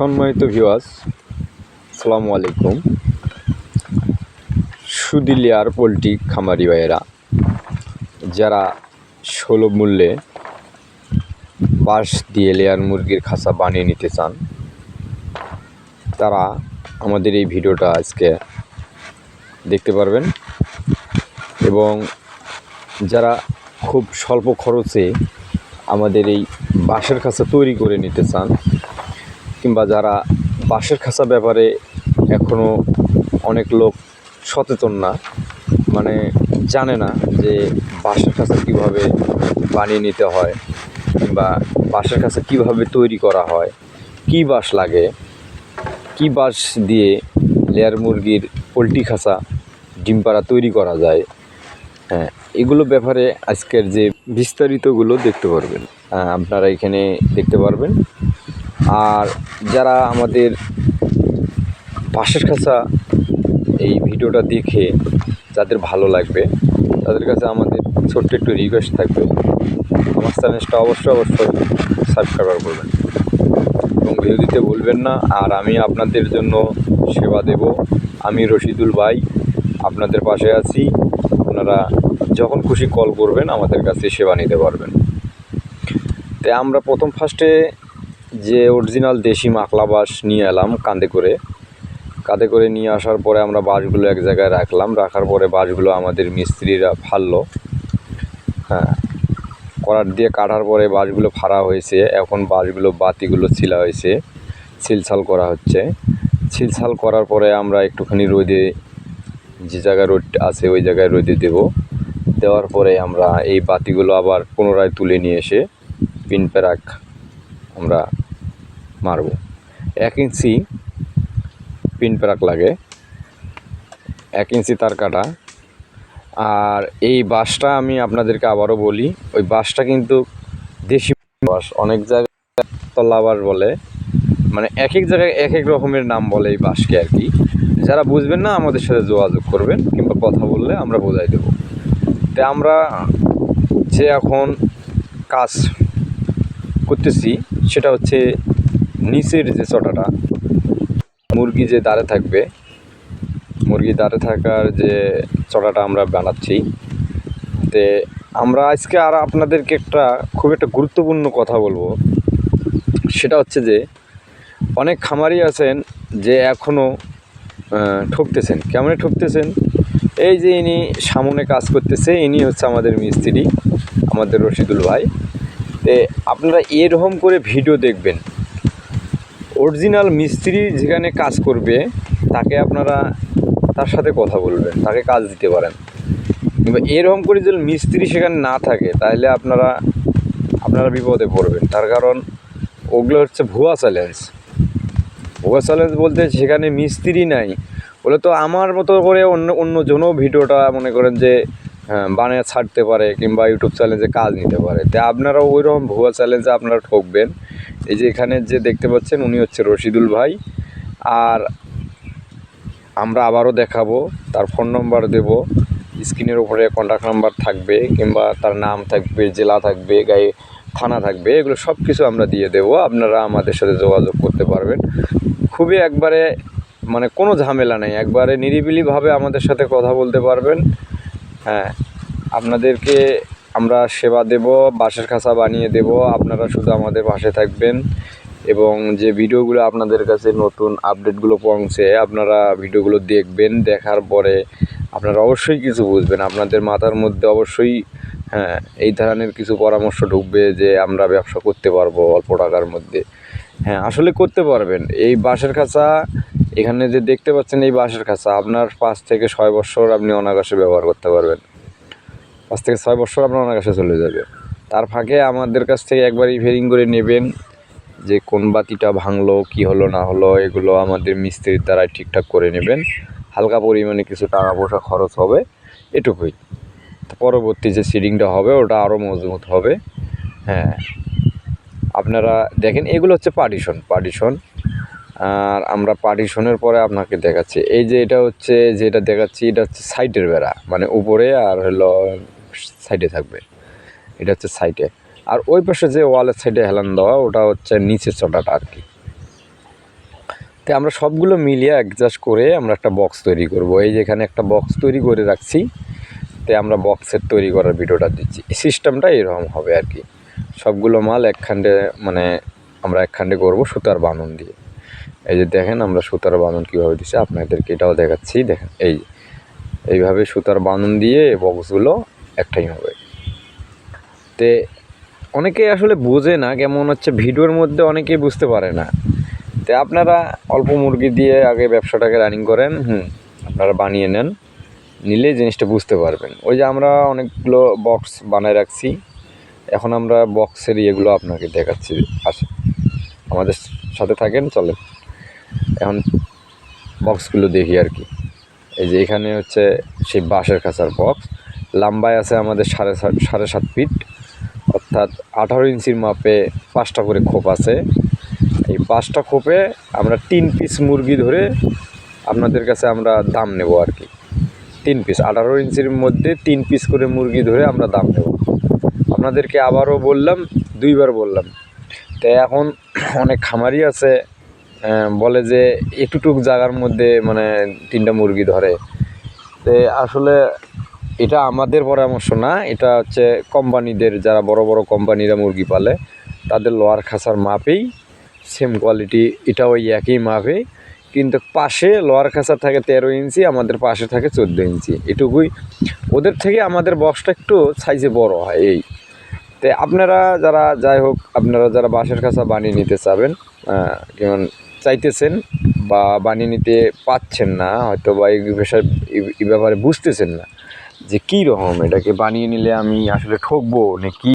সম্মানিত ভিওয়াস সালামু আলাইকুম। সুদিলিয়ার পোলট্রি খামারি ভাইয়েরা, যারা সুলভ মূল্যে বাঁশ দিয়ে লেয়ার মুরগির খাঁচা বানিয়ে নিতে চান, তারা আমাদের এই ভিডিওটা আজকে দেখতে পারবেন। এবং যারা খুব স্বল্প খরচে আমাদের এই বাঁশের খাঁচা তৈরি করে নিতে চান কিংবা যারা বাঁশের খাঁচা ব্যাপারে এখনও অনেক লোক সচেতন না মানে জানে না যে বাঁশের খাঁচা কীভাবে বানিয়ে নিতে হয় কিংবা বাঁশের খাঁচা কীভাবে তৈরি করা হয়, কী বাঁশ লাগে, কী বাঁশ দিয়ে লেয়ার মুরগির পোলট্রি খাঁচা, ডিম পাড়া তৈরি করা যায় হ্যাঁ এগুলো ব্যাপারে আজকের যে বিস্তারিতগুলো দেখতে পারবেন। আপনারা এখানে দেখতে পারবেন। আর যারা আমাদের পাশের খাঁচা এই ভিডিওটা দেখে যাদের ভালো লাগবে, তাদের কাছে আমাদের ছোট্ট একটু রিকোয়েস্ট থাকবে। আমার চ্যানেলটা অবশ্যই অবশ্যই সাবস্ক্রাইবার করবেন। এবং ভিডিও দিতে ভুলবেন না, আর আমি আপনাদের জন্য সেবা দেব। আমি রশিদুল ভাই, আপনাদের পাশে আছি। আপনারা যখন খুশি কল করবেন, আমাদের কাছে সেবা নিতে পারবেন। তাই আমরা প্রথম ফার্স্টে যে অরিজিনাল দেশি মাকলা বাঁশ নিয়ে এলাম কাঁধে করে। কাঁধে করে নিয়ে আসার পরে আমরা বাঁশগুলো এক জায়গায় রাখলাম। রাখার পরে বাঁশগুলো আমাদের মিস্ত্রিরা ফাললো। হ্যাঁ করার দিয়ে কাটার পরে বাঁশগুলো ফাড়া হয়েছে। এখন বাঁশগুলো বাতিগুলো ছিলা হয়েছে। ছিলছাল করা হচ্ছে। ছিলছাল করার পরে আমরা একটুখানি রোদে যে জায়গায় রোদ আছে ওই জায়গায় রোদে দেব। দেওয়ার পরে আমরা এই বাতিগুলো আবার পুনরায় তুলে নিয়ে এসে পিন প্যারাক আমরা মারব। এক ইঞ্চি পিন প্যারাক লাগে, এক ইঞ্চি তার কাটা। আর এই বাঁশটা আমি আপনাদেরকে আবারও বলি, ওই বাঁশটা কিন্তু দেশি বাঁশ অনেক জায়গায় তল্লা বাঁশ বলে। মানে এক এক জায়গায় এক এক রকমের নাম বলে এই বাঁশকে আর কি। যারা বুঝবেন না, আমাদের সাথে যোগাযোগ করবেন কিংবা কথা বললে আমরা বোঝাই দেবো। তা আমরা যে এখন কাজ করতেছি, সেটা হচ্ছে নিচের যে চটাটা, মুরগি যে দাঁড়ে থাকবে, মুরগি দাঁড়ে থাকার যে চটাটা আমরা বানাচ্ছি, তে আমরা আজকে আর আপনাদেরকে একটা খুব একটা গুরুত্বপূর্ণ কথা বলব। সেটা হচ্ছে যে, অনেক খামারি আছেন যে এখনও ঠকতেছেন। কেমন ঠকতেছেন? এই যে ইনি সামনে কাজ করতেছে, ইনি হচ্ছে আমাদের মিস্ত্রি, আমাদের রশিদুল ভাই। তে আপনারা এরকম করে ভিডিও দেখবেন। অরিজিনাল মিস্ত্রি যেখানে কাজ করবে তাকে আপনারা তার সাথে কথা বলবেন তাকে কাজ দিতে পারেন। কিংবা এরকম করে যদি মিস্ত্রি সেখানে না থাকে তাহলে আপনারা আপনারা বিপদে পড়বেন। তার কারণ ওগুলো হচ্ছে ভুয়া চ্যালেঞ্জ ভুয়া চ্যালেঞ্জ বলতে সেখানে মিস্ত্রি নাই। বলে তো আমার মতো করে অন্য অন্য জনও ভিডিওটা মনে করেন যে হ্যাঁ, বানিয়ে ছাড়তে পারে কিংবা ইউটিউব চ্যালেঞ্জে কাজ নিতে পারে। তো আপনারাও ওই রকম ভুয়া চ্যালেঞ্জে আপনারা ঠকবেন। এই যে এখানে যে দেখতে পাচ্ছেন, উনি হচ্ছে রশিদুল ভাই। আর আমরা আবারও দেখাবো, তার ফোন নম্বর দেব, স্ক্রিনের উপরে কন্ট্যাক্ট নাম্বার থাকবে, কিংবা তার নাম থাকবে, জেলা থাকবে, গায়ে থানা থাকবে, এগুলো সব কিছু আমরা দিয়ে দেবো। আপনারা আমাদের সাথে যোগাযোগ করতে পারবেন। খুবই একবারে মানে কোনো ঝামেলা নেই, একবারে নিরিবিলিভাবে আমাদের সাথে কথা বলতে পারবেন। হ্যাঁ আপনাদেরকে আমরা সেবা দেব, বাঁশের খাঁচা বানিয়ে দেব, আপনারা শুধু আমাদের পাশে থাকবেন। এবং যে ভিডিওগুলো আপনাদের কাছে নতুন আপডেটগুলো পৌঁছে, আপনারা ভিডিওগুলো দেখবেন, দেখার পরে আপনারা অবশ্যই কিছু বুঝবেন। আপনাদের মাথার মধ্যে অবশ্যই হ্যাঁ এই ধরনের কিছু পরামর্শ ঢুকবে যে আমরা ব্যবসা করতে পারব অল্প টাকার মধ্যে। হ্যাঁ আসলে করতে পারবেন। এই বাঁশের খাঁচা, এখানে যে দেখতে পাচ্ছেন এই বাঁশের খাঁচা, আপনার পাঁচ থেকে ছয় বছর আপনি অনাকাশে ব্যবহার করতে পারবেন। পাঁচ থেকে ছয় বছর আপনার অনাকাশে চলে যাবে। তার ফাঁকে আমাদের কাছ থেকে একবারই ফেরিং করে নেবেন যে কোন বাতিটা ভাঙলো, কি হলো, না হলো, এগুলো আমাদের মিস্ত্রির দ্বারাই ঠিকঠাক করে নেবেন। হালকা পরিমাণে কিছু টাকা পয়সা খরচ হবে, এটুকুই। পরবর্তী যে সিডিংটা হবে, ওটা আরও মজবুত হবে। হ্যাঁ। আপনারা দেখেন, এগুলো হচ্ছে পার্টিশন পার্টিশন আর আমরা পার্টিশনের পরে আপনাকে দেখাচ্ছি। এই যে এটা হচ্ছে, যেটা দেখাচ্ছি, এটা হচ্ছে সাইডের বেড়া মানে উপরে আর হলো সাইডে থাকবে। এটা হচ্ছে সাইডে। আর ওই পাশে যে ওয়ালের সাইডে হেলান দেওয়া, ওটা হচ্ছে নিচের চটাটা আর কি। তো আমরা সবগুলো মিলিয়ে অ্যাডজাস্ট করে আমরা একটা বক্স তৈরি করব। এই যেখানে একটা বক্স তৈরি করে রাখছি, তো আমরা বক্সের তৈরি করার ভিডিওটা দিচ্ছি। সিস্টেমটা এরকম হবে আর কি। সবগুলো মাল একখান্ডে মানে আমরা একখান্ডে করব সুতার বানন দিয়ে। এই যে দেখেন আমরা সুতার বানন কীভাবে দিচ্ছি, আপনাদেরকে এটাও দেখাচ্ছি। দেখেন, এই। এইভাবে সুতার বানন দিয়ে বক্সগুলো একটাই হবে তে অনেকে আসলে বোঝে না, কেমন হচ্ছে ভিডিওর মধ্যে অনেকেই বুঝতে পারে না। তে আপনারা অল্প মুরগি দিয়ে আগে ব্যবসাটাকে রানিং করেন, হুম, আপনারা বানিয়ে নেন, নিলে জিনিসটা বুঝতে পারবেন। ওই যে আমরা অনেকগুলো বক্স বানায় রাখছি, এখন আমরা বক্সের ইয়েগুলো আপনাকে দেখাচ্ছি। আসে আমাদের সাথে থাকেন, চলেন। এখন বক্সগুলো দেখি আর কি। এই যে এখানে হচ্ছে সেই বাঁশের খাঁচার বক্স লম্বায় আছে আমাদের সাড়ে সাত সাড়ে সাত ফিট। অর্থাৎ আঠারো ইঞ্চির মাপে পাঁচটা করে খোপ আছে। এই পাঁচটা খোপে আমরা তিন পিস মুরগি ধরে আপনাদের কাছে আমরা দাম নেব আর কি। তিন পিস, আঠারো ইঞ্চির মধ্যে তিন পিস করে মুরগি ধরে আমরা দাম নেব। আপনাদেরকে আবারও বললাম, দুইবার বললাম। তো এখন অনেক খামারি আছে বলে যে একটুটুক জায়গার মধ্যে মানে তিনটা মুরগি ধরে। তো আসলে এটা আমাদের পরামর্শ না, এটা হচ্ছে কোম্পানিদের, যারা বড় বড় কোম্পানিরা মুরগি পালে, তাদের লোয়ার খাঁচার মাপেই সেম কোয়ালিটি এটা ওই একই মাপে। কিন্তু পাশে লোয়ার খাঁচা থাকে তেরো ইঞ্চি, আমাদের পাশে থাকে চোদ্দ ইঞ্চি। এটুকুই। ওদের থেকে আমাদের বক্সটা একটু সাইজে বড় হয়, এই। তো আপনারা যারা, যাই হোক, আপনারা যারা বাঁশের খাঁচা বানিয়ে নিতে চাবেন যেমন চাইতেছেন বা বানিয়ে নিতে পাচ্ছেন না হয়তো বা এই বিষয়, এই ব্যাপারে বুঝতেছেন না যে কী রকম এটাকে বানিয়ে নিলে আমি আসলে ঠকবো? না কি